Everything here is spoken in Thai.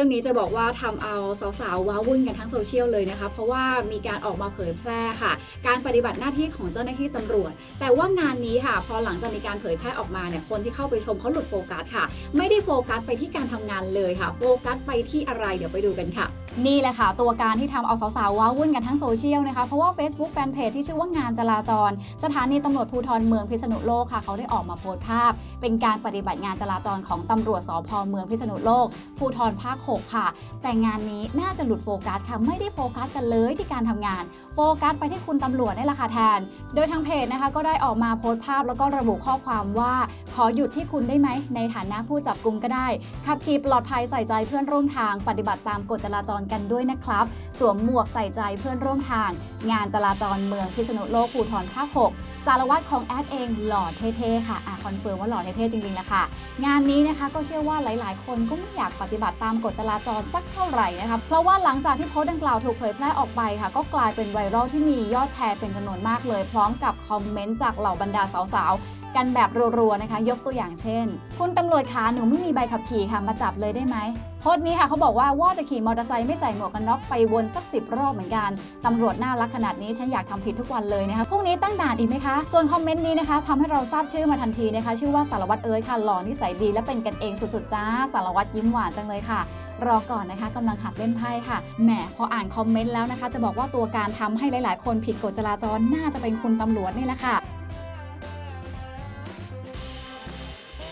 รื่องนี้จะบอกว่าทำเอาสาวๆว้าวุ่นกันทั้งโซเชียลเลยนะคะ เพราะว่ามีการออกมาเผยแพร่ค่ะ การปฏิบัติหน้าที่ของเจ้าหน้าที่ตำรวจ แต่ว่างานนี้ค่ะ พอหลังจากมีการเผยแพร่ออกมาเนี่ยคนที่เข้าไปชมเขาหลุดโฟกัสค่ะ ไม่ได้โฟกัสไปที่การทำงานเลยค่ะ โฟกัสไปที่อะไรเดี๋ยวไปดูกันค่ะ นี่แหละค่ะตัวการที่ทำเอาสาวๆว้าวุ่นกันทั้งโซเชียลนะคะ เพราะว่า Facebook Fanpage ที่ชื่อว่างานจราจร สถานีตำรวจภูธรเมืองพิษณุโลกค่ะ เขาได้ออกมาโพสต์ภาพ เป็นการปฏิบัติงานจราจรของตำรวจสพเมืองพิษณุโลก ภูธรภาค 6 ค่ะ แต่งานนี้น่าจะหลุดโฟกัสค่ะไม่ได้โฟกัสกันเลยที่การทำงาน โฟกัสไปที่คุณตำรวจนี่แหละค่ะแทน โดยทางเพจนะคะก็ได้ออกมาโพสต์ภาพ แล้วก็ระบุข้อความว่า ขอหยุดที่คุณได้ไหมในฐานะผู้จับกลุ่มก็ได้ขับขี่ปลอดภัยใส่ใจเพื่อนร่วมทางปฏิบัติตามกฎจราจรกันด้วยนะครับ สวมหมวกใส่ใจเพื่อนร่วมทาง งานจราจรเมืองพิษณุโลกภูธรภาค6สารวัตรของแอดเองหล่อเท่ๆค่ะอะคอนเฟิร์มว่าหล่อเท่ๆจริงๆแหละค่ะ งานนี้นะคะก็เชื่อว่าหลายๆ คนก็ไม่อยากปฏิบัติตามกฎจราจรสักเท่าไหร่นะคะเพราะว่าหลังจากที่โพสต์ดังกล่าวถูกเผยแพร่ออกไปค่ะ ก็กลายเป็นไวรัลที่มียอดแชร์เป็นจำนวนมากเลย พร้อมกับคอมเมนต์จากเหล่าบรรดาสาวๆ กันแบบรัวๆนะคะ ยกตัวอย่างเช่น คุณตำรวจขาหนูไม่มีใบขับขี่ค่ะมาจับเลยได้ไหมโพสต์นี้ค่ะเขาบอกว่าว่าจะขี่มอเตอร์ไซค์ไม่ใส่หมวกกันน็อกไปวนสักสิบรอบเหมือนกันตำรวจน่ารักขนาดนี้ฉันอยากทำผิดทุกวันเลยนะคะพรุ่งนี้ตั้งด่านอีกไหมคะ ส่วนคอมเมนต์นี้นะคะทำให้เราทราบชื่อมาทันทีนะคะ ชื่อว่าสารวัตรเอิร์ธค่ะหล่อนิสัยดีและเป็นกันเองสุดๆจ้า สารวัตรยิ้มหวานจังเลยค่ะรอก่อนนะคะกำลังหัดเล่นไพ่ค่ะแหมพออ่านคอมเมนต์แล้วนะคะ จะบอกว่าตัวการทำให้หลาย ๆ คนผิดกฎจราจรน่าจะเป็นคุณตำรวจนี่แหละค่ะ